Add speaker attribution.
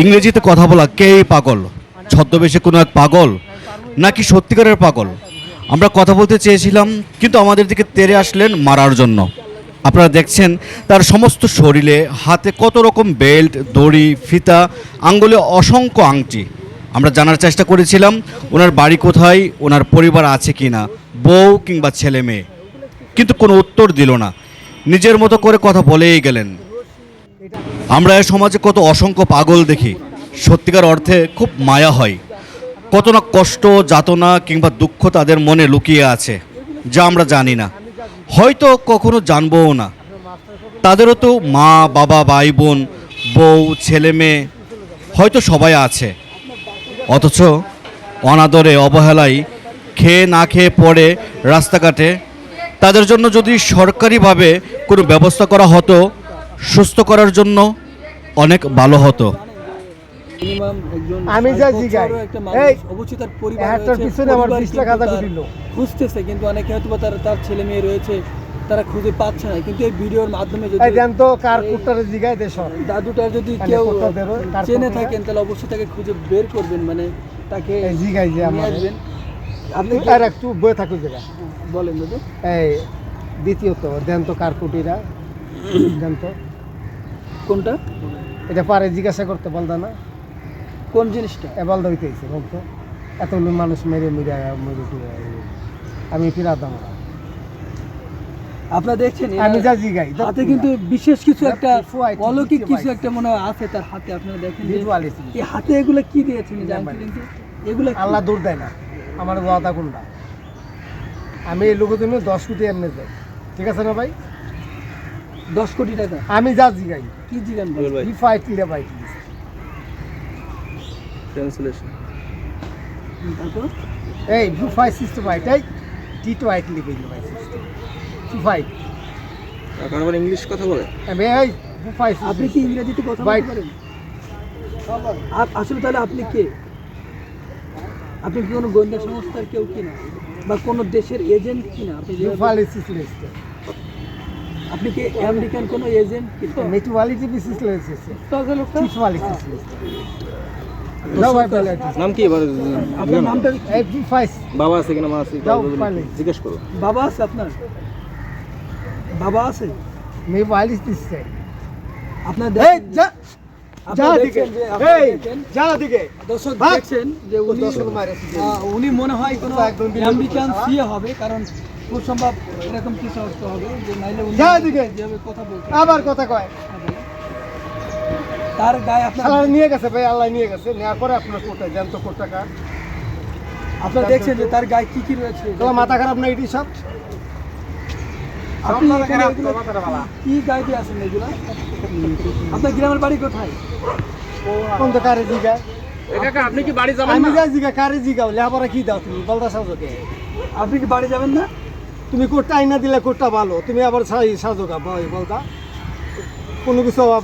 Speaker 1: ইংরেজিতে কথা বলা কে পাগল? ছদ্মবেশে কোনো এক পাগল? নাকি সত্যিকারের পাগল? আমরা কথা বলতে চেয়েছিলাম কিন্তু আমাদের দিকে তেরে আসলেন মারার জন্য। আপনারা দেখছেন তার সমস্ত শরীরে হাতে কত রকম বেল্ট দড়ি ফিতা আঙ্গুলে অসংখ্য আংটি। আমরা জানার চেষ্টা করেছিলাম, ওনার বাড়ি কোথায়, ওনার পরিবার আছে কি না বউ কিংবা ছেলে মেয়ে। কিন্তু কোনো উত্তর দিল না। নিজের মতো করে কথা বলেই গেলেন। আমরা এ সমাজে কত অসংখ্য পাগল দেখি। সত্যিকার অর্থে খুব মায়া হয়। কত না কষ্ট, যাতনা কিংবা দুঃখ তাদের মনে লুকিয়ে আছে, যা আমরা জানি না। হয়তো কখনো জানবও না। তাদেরও তো মা, বাবা, ভাই, বোন, বউ, ছেলে, মেয়ে হয়তো সবাই আছে। অথচ অনাদরে অবহেলায় খেয়ে না খেয়ে পড়ে রাস্তাঘাটে। তাদের জন্য যদি সরকারিভাবে কোনো ব্যবস্থা করা হতো সুস্থ করার জন্য অনেক ভালো হতো।
Speaker 2: আমি যা জিগাই, এই,
Speaker 3: মানুষ অবশ্যই তার পরিবার
Speaker 2: একটার পিছনে আমার 20 লাখ
Speaker 3: কিন্তু
Speaker 2: আদা
Speaker 3: খুঁজতেছে কিন্তু অনেকে হয়তো তার তার ছেলে মেয়ে রয়েছে তারা খুঁজে পাচ্ছে না। কিন্তু এই ভিডিওর মাধ্যমে যদি
Speaker 2: দেন তো কার জিগায় দেশ
Speaker 3: দাদুটা যদি কেউ চেনে থাকেন তাহলে অবশ্যই তাকে খুঁজে বের করবেন মানে তাকে
Speaker 2: জিগাই যে
Speaker 3: আসবেন। আপনি
Speaker 2: আর একটু বয়ে জায়গা
Speaker 3: বলেন দাদু।
Speaker 2: এই দ্বিতীয়ত দেন তো কার কুটিরা। দেন তো।
Speaker 3: কোনটা?
Speaker 2: এটা পারে জিজ্ঞাসা করতে বলদা না।
Speaker 3: কোন জিনিসটা?
Speaker 2: এ বলদা হইতেছে বলতো। এতগুলো মানুষ মেরে মেরে মেরে আমি ফিরা দাম
Speaker 3: আপনারা দেখছেন
Speaker 2: আমি যা জিগাই
Speaker 3: হাতে কিন্তু বিশেষ কিছু একটা অলৌকিক কিছু একটা মনে হয় আছে তার হাতে আপনারা দেখেন এই হাতে এগুলো কি দিয়েছেন কিন্তু এগুলো?
Speaker 2: আল্লাহ দূর দেয় না আমার ওয়াদা কোনটা আমি এই লোকের জন্য দশ কোটি এমনি যাই ঠিক আছে না ভাই?
Speaker 3: দশ কোটি টাকা।
Speaker 2: আমি যা জিগাই
Speaker 3: কি জিগান
Speaker 2: হি ফাইট লে ভাই।
Speaker 3: তারপর?
Speaker 2: এই ভু ফাইট সিস্টেম ফাইট এই টি টু আইট লিখে দিল ভাই।
Speaker 4: আবার ইংলিশ কথা বলে?
Speaker 2: আমি এই ভু ফাইট
Speaker 3: আপনি কি ইংরেজিতে কথা
Speaker 2: Right.
Speaker 3: বলতে পারেন? আসলে তাহলে আপনি কে? আপনি কি কোনো গোয়েন্দা সংস্থার কেউ কিনা? বা কোনো দেশের এজেন্ট কিনা? আপনি কি আমেরিকান কোনো এজেন্ট কিনা?
Speaker 2: বিসিস ভাই
Speaker 4: নাম কি এবার?
Speaker 3: আপনার নামটা
Speaker 4: বাবা আছে কিনা মা আছে জিজ্ঞেস করো।
Speaker 3: বাবা আছে আপনার? বাবা আছে?
Speaker 2: মে ওয়ালিটি সিস্টেম
Speaker 3: আপনার উনি মনে হয় কোনো আমেরিকান সিএ হবে কারণ খুব সম্ভব এরকম কিছু হবে যে নাইলে উনি যেভাবে কথা
Speaker 2: আবার কথা কয়।
Speaker 3: তার গায়ে আপনার
Speaker 2: নিয়ে গেছে ভাই আল্লাহ নিয়ে গেছে। নেওয়ার পরে আপনার কোটায় জ্যান্ত কোট টাকা।
Speaker 3: আপনারা দেখছেন যে তার গায়ে কি কি রয়েছে?
Speaker 2: মাথা খারাপ না এটি সব?
Speaker 3: আপনি। কি গায়ে আছেন এগুলো? আপনার গ্রামের বাড়ি কোথায়?
Speaker 2: কোন তো কারে জিগা?
Speaker 4: আপনি কি বাড়ি
Speaker 2: আমি যা জিগা কারে জিগাও লেহাপড়া কি দাও তুমি? সাজোকে।
Speaker 3: আপনি কি বাড়ি যাবেন না?
Speaker 2: তুমি কোটটা আইনা দিলে কোটটা ভালো তুমি আবার সাজোকা বলতা কোনো কিছু অভাব